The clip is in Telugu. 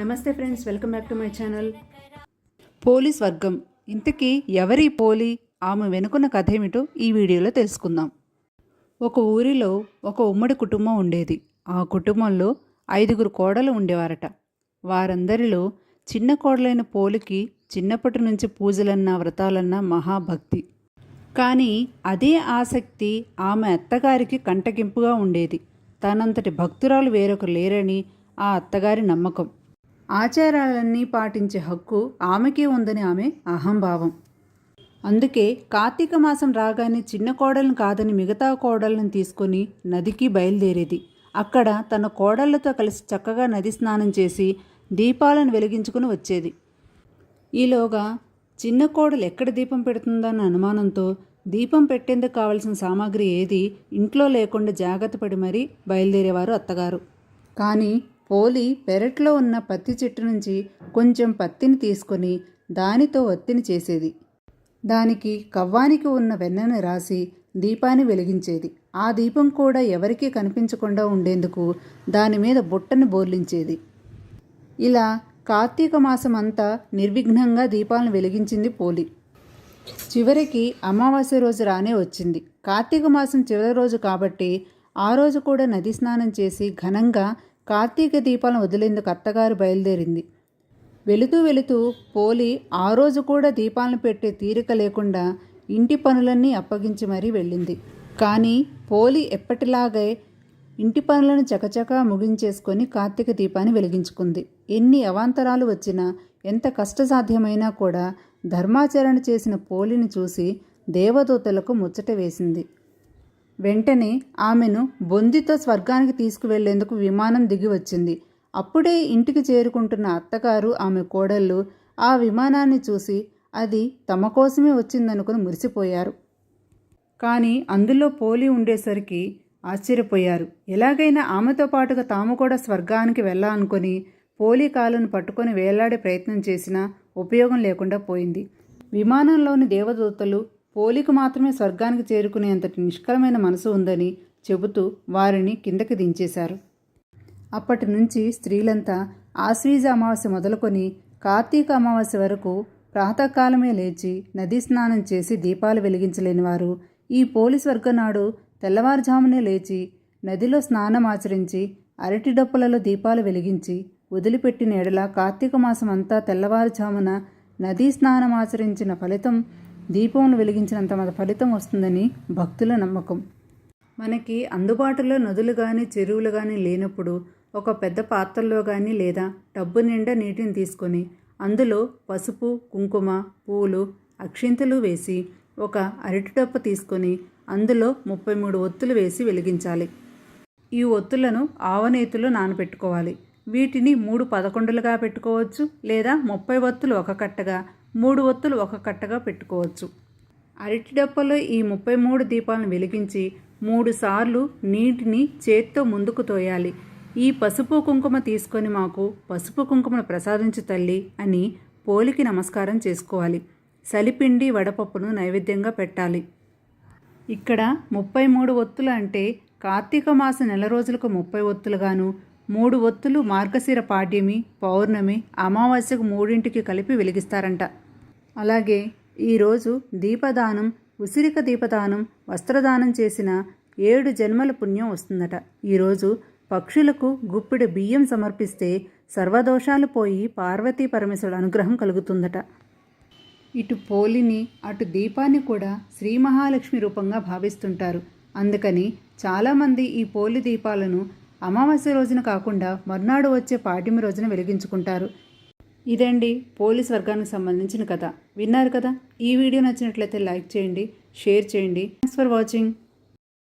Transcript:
నమస్తే friends welcome back to my channel. Police వర్గం. ఇంతకీ ఎవరి పోలి? ఆమె వెనుకున్న కథ ఏమిటో ఈ వీడియోలో తెలుసుకుందాం. ఒక ఊరిలో ఒక ఉమ్మడి కుటుంబం ఉండేది. ఆ కుటుంబంలో ఐదుగురు కోడలు ఉండేవారట. వారందరిలో చిన్న కోడలైన పోలికి చిన్నప్పటి నుంచి పూజలన్నా వ్రతాలన్నా మహాభక్తి. కానీ అదే ఆసక్తి ఆమె అత్తగారికి కంటగింపుగా ఉండేది. తనంతటి భక్తురాలు వేరొకరు లేరని ఆ అత్తగారి నమ్మకం. ఆచారాలన్నీ పాటించే హక్కు ఆమెకే ఉందని ఆమె అహంభావం. అందుకే కార్తీక మాసం రాగానే చిన్న కోడలను కాదని మిగతా కోడలను తీసుకొని నదికి బయలుదేరేది. అక్కడ తన కోడళ్ళతో కలిసి చక్కగా నది స్నానం చేసి దీపాలను వెలిగించుకుని వచ్చేది. ఈలోగా చిన్న కోడలు ఎక్కడ దీపం పెడుతుందన్న అనుమానంతో దీపం పెట్టేందుకు కావలసిన సామాగ్రి ఏది ఇంట్లో లేకుండా జాగ్రత్త పడి మరీ బయలుదేరేవారు అత్తగారు. కానీ పోలి పెరట్లో ఉన్న పత్తి చెట్టు నుంచి కొంచెం పత్తిని తీసుకొని దానితో ఒత్తిని చేసేది. దానికి కవ్వానికి ఉన్న వెన్నను రాసి దీపాన్ని వెలిగించేది. ఆ దీపం కూడా ఎవరికీ కనిపించకుండా ఉండేందుకు దాని మీద బుట్టను బోర్లించేది. ఇలా కార్తీక మాసం అంతా నిర్విఘ్నంగా దీపాలను వెలిగించింది పోలి. చివరికి అమావాస్య రోజు రానే వచ్చింది. కార్తీక మాసం చివరి రోజు కాబట్టి ఆ రోజు కూడా నది స్నానం చేసి ఘనంగా కార్తీక దీపాలను వదిలేందుకు అత్తగారు బయలుదేరింది. వెళుతూ వెళుతూ పోలి ఆ రోజు కూడా దీపాలను పెట్టే తీరిక లేకుండా ఇంటి పనులన్నీ అప్పగించి మరీ వెళ్ళింది. కానీ పోలి ఎప్పటిలాగే ఇంటి పనులను చకచకా ముగించేసుకొని కార్తీక దీపాన్ని వెలిగించుకుంది. ఎన్ని అవాంతరాలు వచ్చినా ఎంత కష్టసాధ్యమైనా కూడా ధర్మాచరణ చేసిన పోలిని చూసి దేవదూతలకు ముచ్చట వేసింది. వెంటనే ఆమెను బొందితో స్వర్గానికి తీసుకువెళ్ళేందుకు విమానం దిగి వచ్చింది అప్పుడే ఇంటికి చేరుకుంటున్న అత్తగారు ఆమె కోడళ్ళు ఆ విమానాన్ని చూసి అది తమ కోసమే వచ్చిందనుకుని మురిసిపోయారు. కానీ అందులో పోలి ఉండేసరికి ఆశ్చర్యపోయారు. ఎలాగైనా ఆమెతో పాటుగా తాము కూడా స్వర్గానికి వెళ్ళాలనుకొని పోలి కాలును పట్టుకొని వేలాడే ప్రయత్నం చేసినా ఉపయోగం లేకుండా పోయింది. విమానంలోని దేవదూతలు పోలికి మాత్రమే స్వర్గానికి చేరుకునేంతటి నిష్కలమైన మనసు ఉందని చెబుతూ వారిని కిందకి దించేశారు. అప్పటి నుంచి స్త్రీలంతా ఆశ్వీజ అమావాస్య మొదలుకొని కార్తీక అమావాస్య వరకు ప్రాతకాలమే లేచి నదీ స్నానం చేసి దీపాలు వెలిగించలేని వారు ఈ పోలీస్ వర్గనాడు తెల్లవారుజామునే లేచి నదిలో స్నానం ఆచరించి అరటి డప్పులలో దీపాలు వెలిగించి వదిలిపెట్టిన ఎడల కార్తీక మాసం అంతా తెల్లవారుజామున నదీ స్నానం ఆచరించిన ఫలితం దీపమును వెలిగించినంత మన ఫలితం వస్తుందని భక్తుల నమ్మకం. మనకి అందుబాటులో నదులు కానీ చెరువులు కానీ లేనప్పుడు ఒక పెద్ద పాత్రలో కానీ లేదా టబ్బు నిండా నీటిని తీసుకొని అందులో పసుపు కుంకుమ పూలు అక్షింతలు వేసి ఒక అరటి డప్పు తీసుకొని అందులో ముప్పై మూడు ఒత్తులు వేసి వెలిగించాలి. ఈ ఒత్తులను ఆవనేతిలో నానబెట్టుకోవాలి. వీటిని మూడు పదకొండులుగా పెట్టుకోవచ్చు లేదా ముప్పై ఒత్తులు ఒక కట్టగా మూడు ఒత్తులు ఒక కట్టగా పెట్టుకోవచ్చు. అరటి డప్పలో ఈ ముప్పై మూడు దీపాలను వెలిగించి మూడు సార్లు నీటిని చేత్తో ముందుకు తోయాలి. ఈ పసుపు కుంకుమ తీసుకొని మాకు పసుపు కుంకుమను ప్రసాదించు తల్లి అని పోలికి నమస్కారం చేసుకోవాలి. సలిపిండి వడపప్పును నైవేద్యంగా పెట్టాలి. ఇక్కడ ముప్పై మూడు ఒత్తులు అంటే కార్తీక మాస నెల రోజులకు ముప్పై ఒత్తులుగాను మూడు ఒత్తులు మార్గశిర పాడ్యమి పౌర్ణమి అమావాస్యకు మూడింటికి కలిపి వెలిగిస్తారంట. అలాగే ఈరోజు దీపదానం ఉసిరిక దీపదానం వస్త్రదానం చేసిన ఏడు జన్మల పుణ్యం వస్తుందట. ఈరోజు పక్షులకు గుప్పిడి బియ్యం సమర్పిస్తే సర్వదోషాలు పోయి పార్వతీ పరమేశ్వరుడు అనుగ్రహం కలుగుతుందట. ఇటు పోలిని అటు దీపాన్ని కూడా శ్రీ మహాలక్ష్మి రూపంగా భావిస్తుంటారు. అందుకని చాలామంది ఈ పోలి దీపాలను అమావాస్య రోజున కాకుండా మర్నాడు వచ్చే పాడ్యమి రోజున వెలిగించుకుంటారు. ఇదండి పోలీస్ వర్గానికి సంబంధించిన కథ. విన్నారు కదా? ఈ వీడియో నచ్చినట్లయితే లైక్ చేయండి షేర్ చేయండి. Thanks for watching